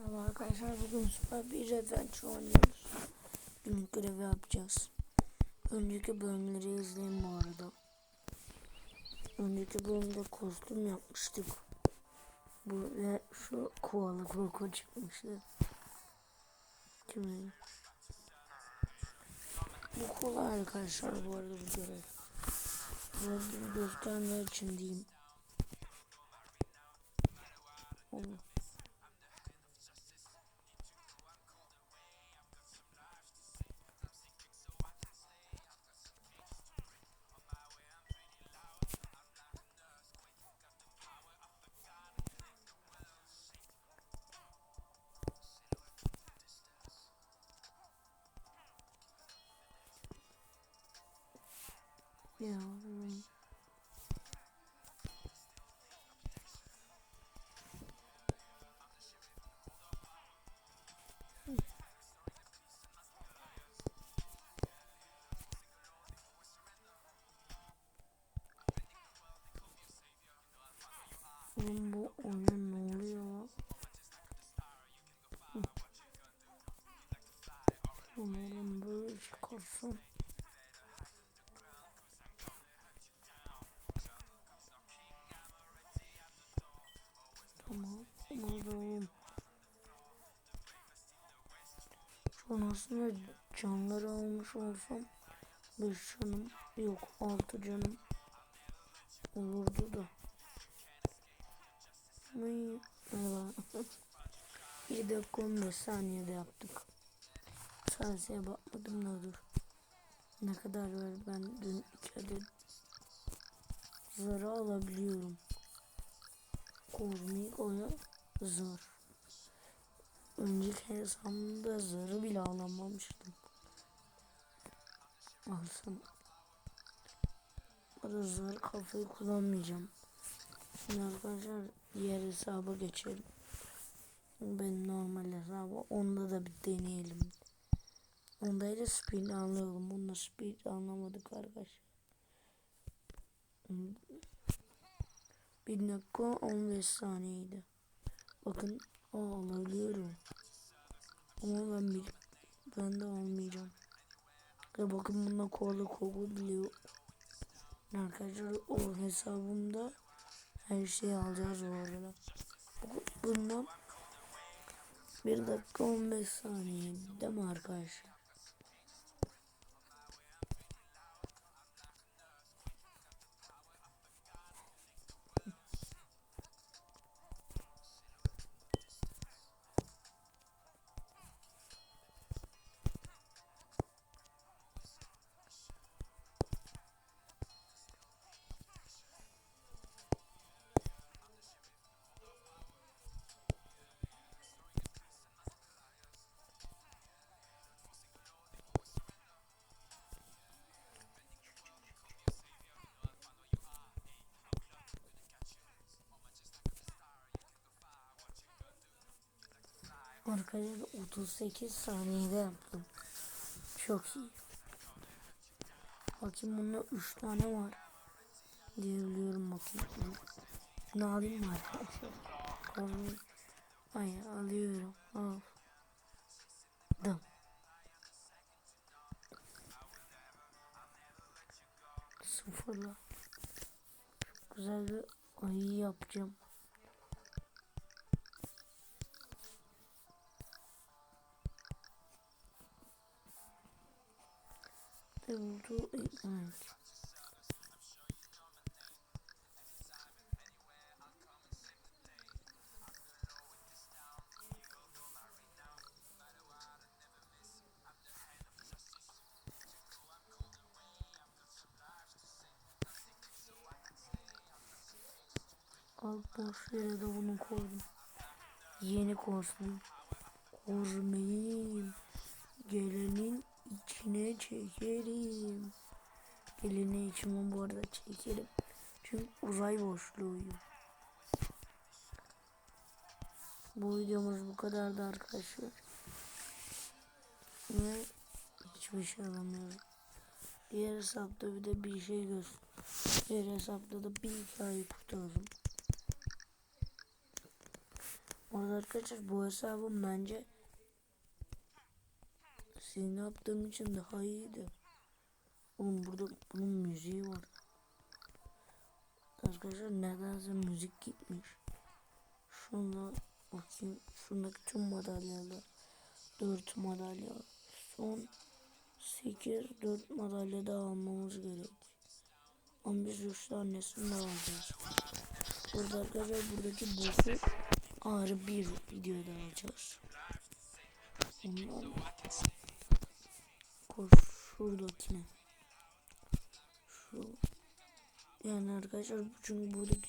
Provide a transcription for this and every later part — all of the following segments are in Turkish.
Merhaba arkadaşlar bugün süper bir adventure oynuyoruz. Günlük görevi yapacağız. Önceki bölümleri izleyin bu arada. Önceki bölümde kostüm yapmıştık. Bu ve şu koala koko çıkmıştı. Kimin? Bu kolay arkadaşlar bu arada bu görev. Gördüğüm göstermeler için diyeyim. Allah. Yavrum. Oğlum bu oyun ne oluyor? Umarım böyle çıkarsın. An aslında canları almış olsam 5 canım yok 6 canım olurdu da. Allah. 1 dakika 15 saniyede yaptık. Sadece bakmadım da dur. Ne kadar var ben dün 2 adet zarı alabiliyorum. Kozmik oya zar. Önceki hesabımda zarı bile alamamıştım. Alsana. Burada zar kafayı kullanmayacağım. Şimdi arkadaşlar diğer hesaba geçelim. Ben normal hesabı onda da bir deneyelim. Onda da speed anlayalım. Bunda speed anlamadık arkadaşlar. 1 dakika 15 saniyeydi. Bakın o alabiliyorum. Ama ben bir ben de almayacağım. Ve bakın bunda kola koku bile yok. Arkadaşlar o hesabımda her şeyi alacağız bu arada. Bundan 1 dakika 15 saniye değil mi arkadaşlar? Arkadaşlar 38 saniyede yaptım. Çok iyi. Bakayım bunda 3 tane var. Diyebiliyorum bakayım. Ne alayım mı arkadaşlar? Hayır alıyorum. Al. Dım. Sıfırla. Çok güzel bir ayı yapacağım. Oldu eklemek. Al boş yere de bunu koydum. Yeni kostüm. Kormayayım. Gelenin içine çekerim. Elini içime bu arada çekerim. Çünkü uzay boşluğuyum. Bu videomuz bu kadardı arkadaşlar. Ve hiçbir şey alamıyorum. Diğer hesapta bir de bir şey göster. Diğer hesapta da bir hikaye kurtardım. Orada arkadaşlar bu hesabım bence senin yaptığın için daha iyiydi. Oğlum burada bunun müziği var. Arkadaşlar nedense müzik gitmiş. Şuna bakayım. Şundaki tüm madalyalar. 4 madalya. Son 8 4 madalya daha almamız gerek. 15 3 tanesini de alacağız. Burada arkadaşlar buradaki boss'u ayrı bir videoda alacağız. Ondan koş şuradakine. Şu yani arkadaşlar çünkü buradaki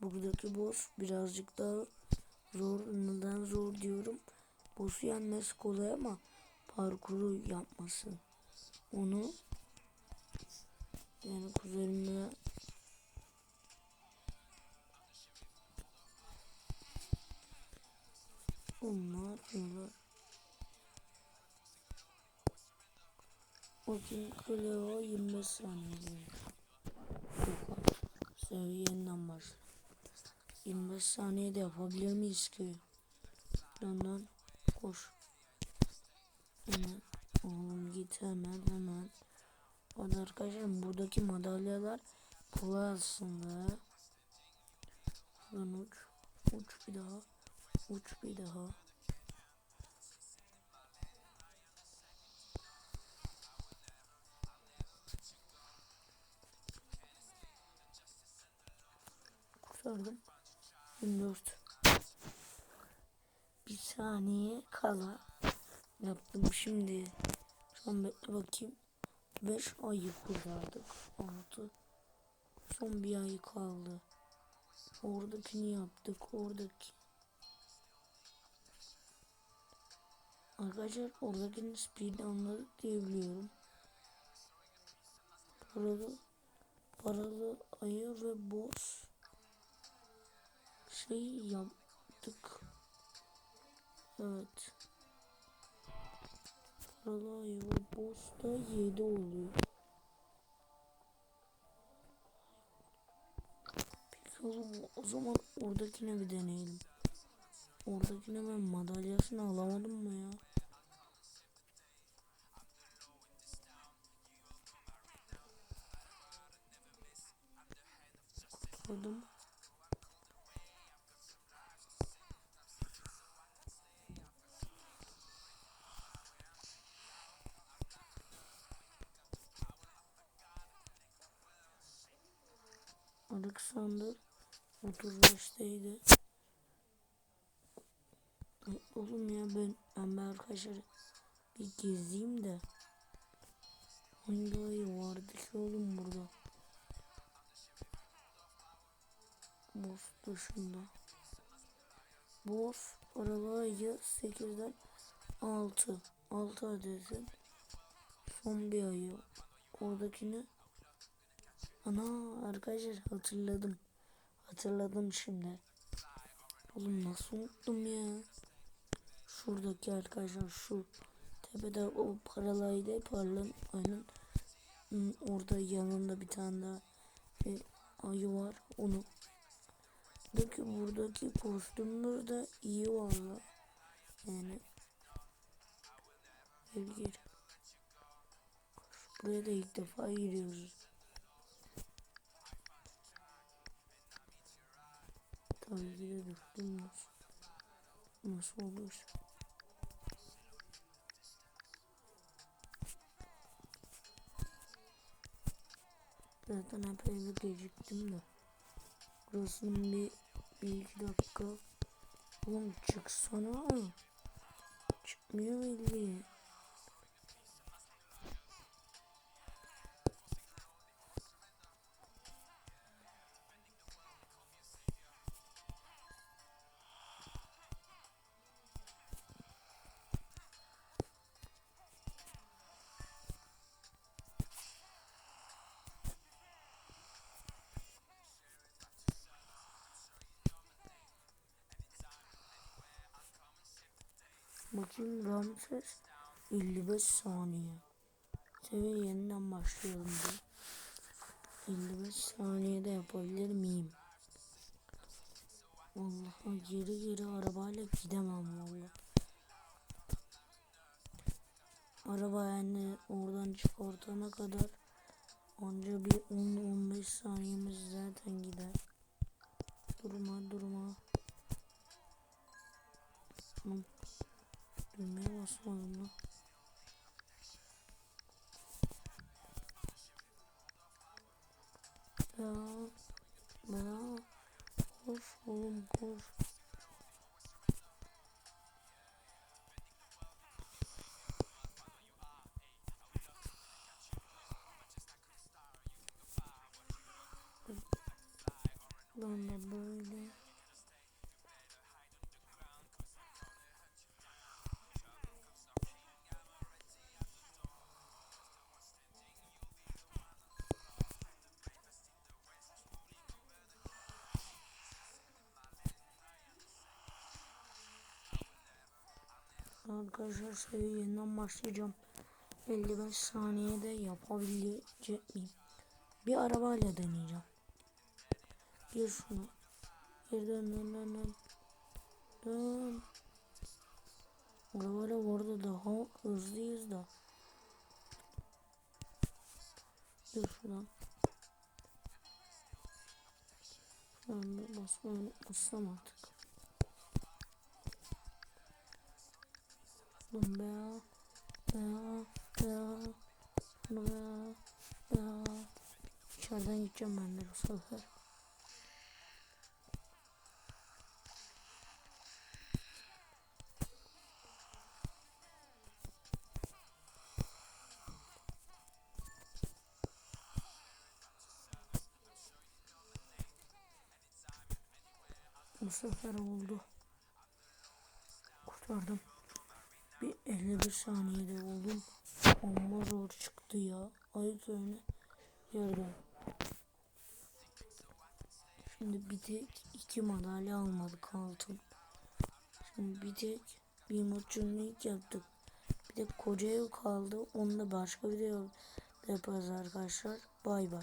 buradaki boss birazcık daha zor. Neden zor diyorum. Boss'u yenmesi kolay ama parkuru yapması. Onu yani kuzenimle onlar yapıyorlar. Bakın Cleo 25 saniye Yok. Seviye yeniden başla. 25 saniyede yapabilir miyiz ki? Lan koş. Hemen. Oğlum git hemen hemen. O da arkadaşlar buradaki madalyalar kolay aslında. Lan uç. Uç bir daha. Uç bir daha. Kurtardım. 24. Bir saniye kala yaptım şimdi. Son bekle bakayım. 5 ayı kurtardık. 6. Son bir ay kaldı. Oradakini yaptık. Oradaki. Arkadaşlar oradakini speed anladık diye biliyorum. Paralı, paralı ayı ve boss şey yaptık. Evet. Boss da 7 oluyor. Peki oğlum o zaman oradakine bir deneyelim. Oradakine ben madalyasını alamadım mı ya? Kurtuldum. Alexander 35'teydi. Oğlum ya ben ben arkadaşlar bir gezeyim de hangi ayı vardı ki oğlum burada? Boss dışında. Boss paralı ayı 8'den 6. 6 adetin son bir ayı. Oradakini Ana arkadaşlar hatırladım. Hatırladım şimdi. Oğlum nasıl unuttum ya. Şuradaki arkadaşlar şu tepede o paralaydı parlan aynen hmm, orada yanında bir tane daha bir ayı var onu buradaki buradaki kostümler de iyi valla yani gel gir buraya da ilk defa giriyoruz düştüm nasıl nasıl olur Zaten epey bir geciktim de. Burasının bir, bir iki dakika. Oğlum çıksana. Çıkmıyor belli. Bakayım Ramses 55 saniye. Seviye yeniden başlayalım bir. 55 saniyede yapabilir miyim? Vallahi geri geri arabayla gidemem vallahi. Araba yani oradan çıkartana kadar anca bir 10-15 saniyemiz zaten gider. Durma durma. Lan, Düğmeye basmadım lan. Ya, ya, koş oğlum koş. Arkadaşlar seviye yeniden başlayacağım. 55 saniyede yapabilecek miyim? Bir arabayla deneyeceğim. Gir şunu. Gir dön dön dön dön. Dön. Arabayla bu arada daha hızlıyız da. Gir şuradan. Ben basmayı unutmuşsam artık. İçeriden gideceğim ben de bu sefer. Bu sefer oldu. Kurtardım. Bir 51 saniyede oldum. Amma zor çıktı ya. Ayıp öyle yerden. Şimdi bir tek iki madalya almadık altın. Şimdi bir tek bir maçın ilk yaptık. Bir de koca ev kaldı. Onu da başka bir de yaparız arkadaşlar. Bay bay.